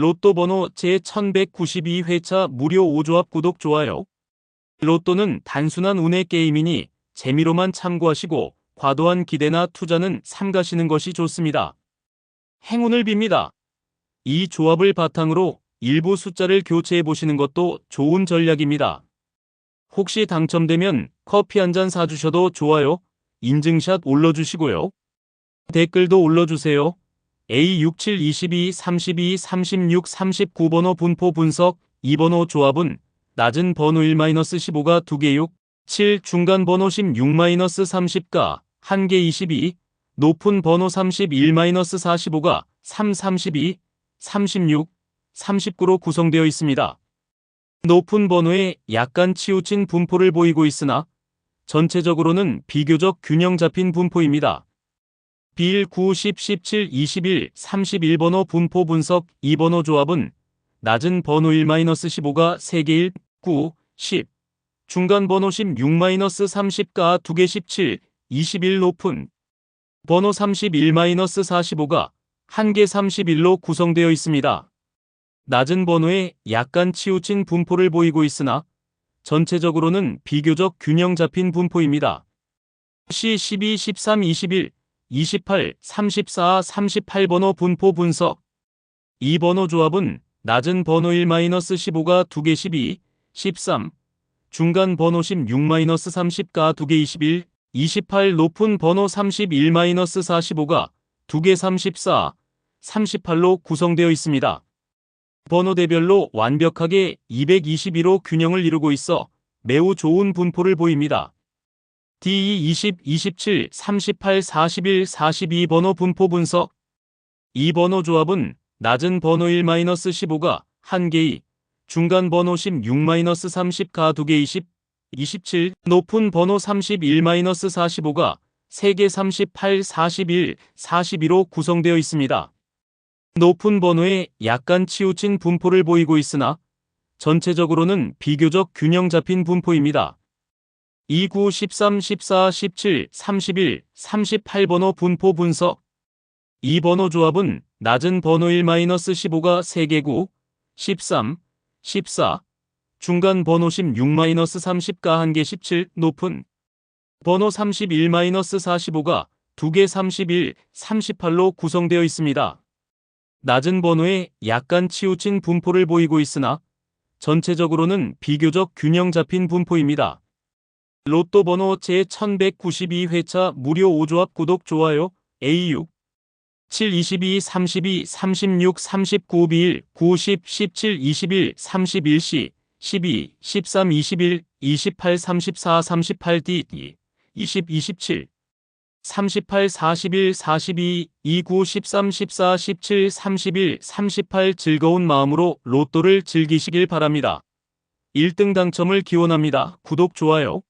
로또 번호 제1192회차 무료 5조합 구독 좋아요. 로또는 단순한 운의 게임이니 재미로만 참고하시고 과도한 기대나 투자는 삼가시는 것이 좋습니다. 행운을 빕니다. 이 조합을 바탕으로 일부 숫자를 교체해 보시는 것도 좋은 전략입니다. 혹시 당첨되면 커피 한 잔 사주셔도 좋아요. 인증샷 올려주시고요. 댓글도 올려주세요. A6722 32 36 39번호 분포 분석 2번호 조합은 낮은 번호 1-15가 2개 6, 7 중간 번호 16-30가 1개 22, 높은 번호 31-45가 3 32, 36, 39로 구성되어 있습니다. 높은 번호에 약간 치우친 분포를 보이고 있으나 전체적으로는 비교적 균형 잡힌 분포입니다. 비일 9, 10, 17, 21, 31번호 분포 분석 2번호 조합은 낮은 번호 1-15가 3개 1, 9, 10, 중간 번호 16-30가 2개 17, 21 높은 번호 31-45가 1개 31로 구성되어 있습니다. 낮은 번호에 약간 치우친 분포를 보이고 있으나 전체적으로는 비교적 균형 잡힌 분포입니다. C 12, 13, 21, 28, 34, 38번호 분포 분석 2번호 조합은 낮은 번호 1-15가 2개 12, 13, 중간 번호 16-30가 2개 21, 28 높은 번호 31-45가 2개 34, 38로 구성되어 있습니다. 번호대별로 완벽하게 222로 균형을 이루고 있어 매우 좋은 분포를 보입니다. D 20, 27, 38, 41, 42번호 분포 분석 2번호 조합은 낮은 번호 1-15가 1개 2, 중간 번호 16-30가 2개 20, 27, 높은 번호 31-45가 3개 38, 41, 42로 구성되어 있습니다. 높은 번호에 약간 치우친 분포를 보이고 있으나 전체적으로는 비교적 균형 잡힌 분포입니다. 29, 13, 14, 17, 31, 38번호 분포 분석 2번호 조합은 낮은 번호 1-15가 3개 9, 13, 14, 중간 번호 16-30가 1개 17, 높은 번호 31-45가 2개 31, 38로 구성되어 있습니다. 낮은 번호에 약간 치우친 분포를 보이고 있으나 전체적으로는 비교적 균형 잡힌 분포입니다. 로또 번호 제1192회차 무료 5조합 구독 좋아요 A6 7 22 32 36 39 21 9 10 17 21 31 C 12 13 21 28 34 38 D 2 20 27 38 41 42 29 13 14 17 31 38 즐거운 마음으로 로또를 즐기시길 바랍니다. 1등 당첨을 기원합니다. 구독 좋아요